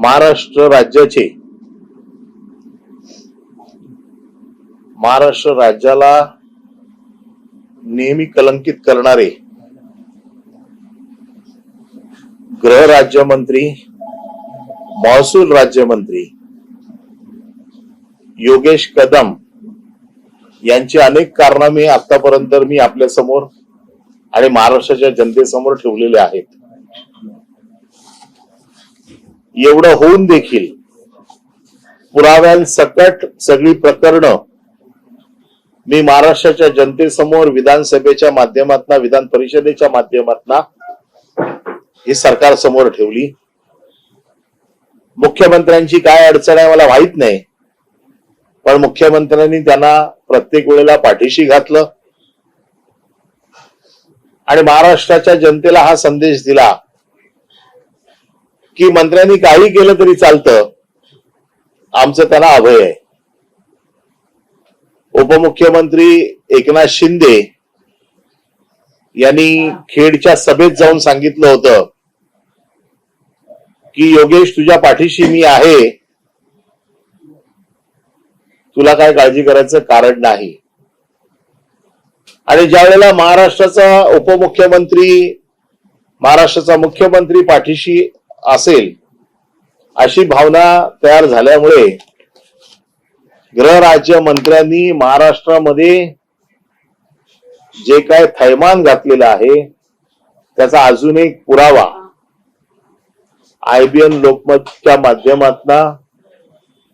महाराष्ट्र राज्याचे. महाराष्ट्र राज्याला नेहमी कलंकित करणारे गृह राज्यमंत्री महसूल राज्यमंत्री योगेश कदम यांची अनेक कारनामे आतापर्यंत मी आपल्यासमोर आणि महाराष्ट्राच्या जनतेसमोर ठेवलेले आहेत. एवढं होऊन देखील पुराव्यांसकट सगळी प्रकरणं मी महाराष्ट्राच्या जनतेसमोर विधानसभेच्या माध्यमातून विधान परिषदेच्या माध्यमातून ही सरकार समोर ठेवली. मुख्यमंत्र्यांची काय अडचण आहे मला माहीत नाही. पण मुख्यमंत्र्यांनी त्यांना प्रत्येक वेळेला पाठीशी घातलं. आणि महाराष्ट्राच्या जनतेला हा संदेश दिला. की मंत्र्यांनी काही केलं तरी चालतं. आमचं त्यांना अभय आहे. उपमुख्यमंत्री एकनाथ शिंदे यांनी खेडच्या सभेत जाऊन सांगितलं होतं की योगेश तुझ्या पाठीशी मी आहे. तुला काय काळजी करायचं कारण नाही. आणि ज्या वेळेला महाराष्ट्राचा उपमुख्यमंत्री महाराष्ट्राचा मुख्यमंत्री पाठीशी असेल अशी भावना तयार झाल्यामुळे गृहराज्य मंत्र्यांनी महाराष्ट्रामध्ये जे काय थैमान घातलेलं आहे त्याचा अजून एक पुरावा आयबीएन लोकमतच्या माध्यमातून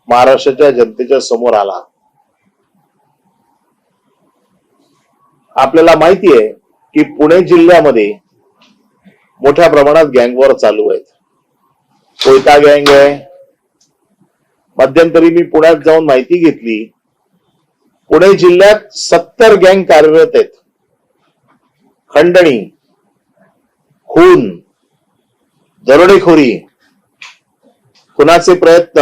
महाराष्ट्राच्या जनतेच्या समोर आला. आपल्याला माहिती आहे की पुणे जिल्ह्यामध्ये मोठ्या प्रमाणात गँगवॉर चालू आहेत. कोयता गँग आहे. मध्यंतरी मी पुण्यात जाऊन माहिती घेतली. पुणे जिल्ह्यात सत्तर गँग कार्यरत आहेत. खंडणी खून दरोडेखोरी खुनाचे प्रयत्न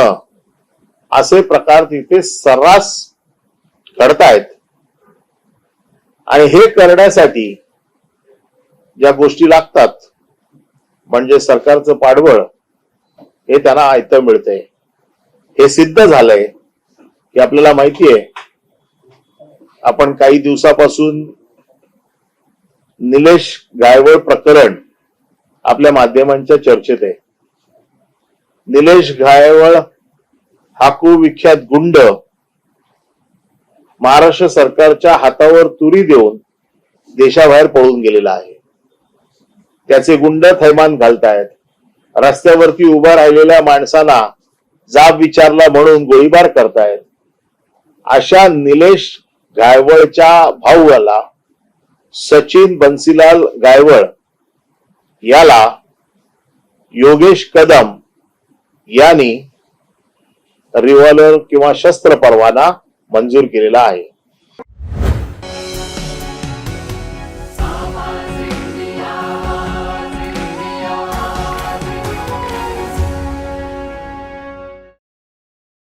असे प्रकार तिथे सर्रास घडतायत. आणि हे करण्यासाठी ज्या गोष्टी लागतात म्हणजे सरकारचं पाठबळ हे त्यांना ऐकतं मिळतंय. हे सिद्ध झालंय की आपल्याला माहिती आहे आपण काही दिवसापासून निलेश गायवळ प्रकरण आपल्या माध्यमांच्या चर्चेत आहे. निलेश गायवळ हा कुविख्यात गुंड महाराष्ट्र सरकारच्या हातावर तुरी देऊन देशाबाहेर पळून गेलेला आहे. त्याचे गुंड थैमान घालतायत. रस्त्यावरती उभा राहिलेल्या माणसांना जाब विचारला म्हणून गोळीबार करतायत. अशा निलेश गायवळच्या भाऊला सचिन बन्सीलाल गायवळ याला योगेश कदम यांनी रिव्हॉल्वर किंवा शस्त्र परवाना मंजूर केलेला आहे.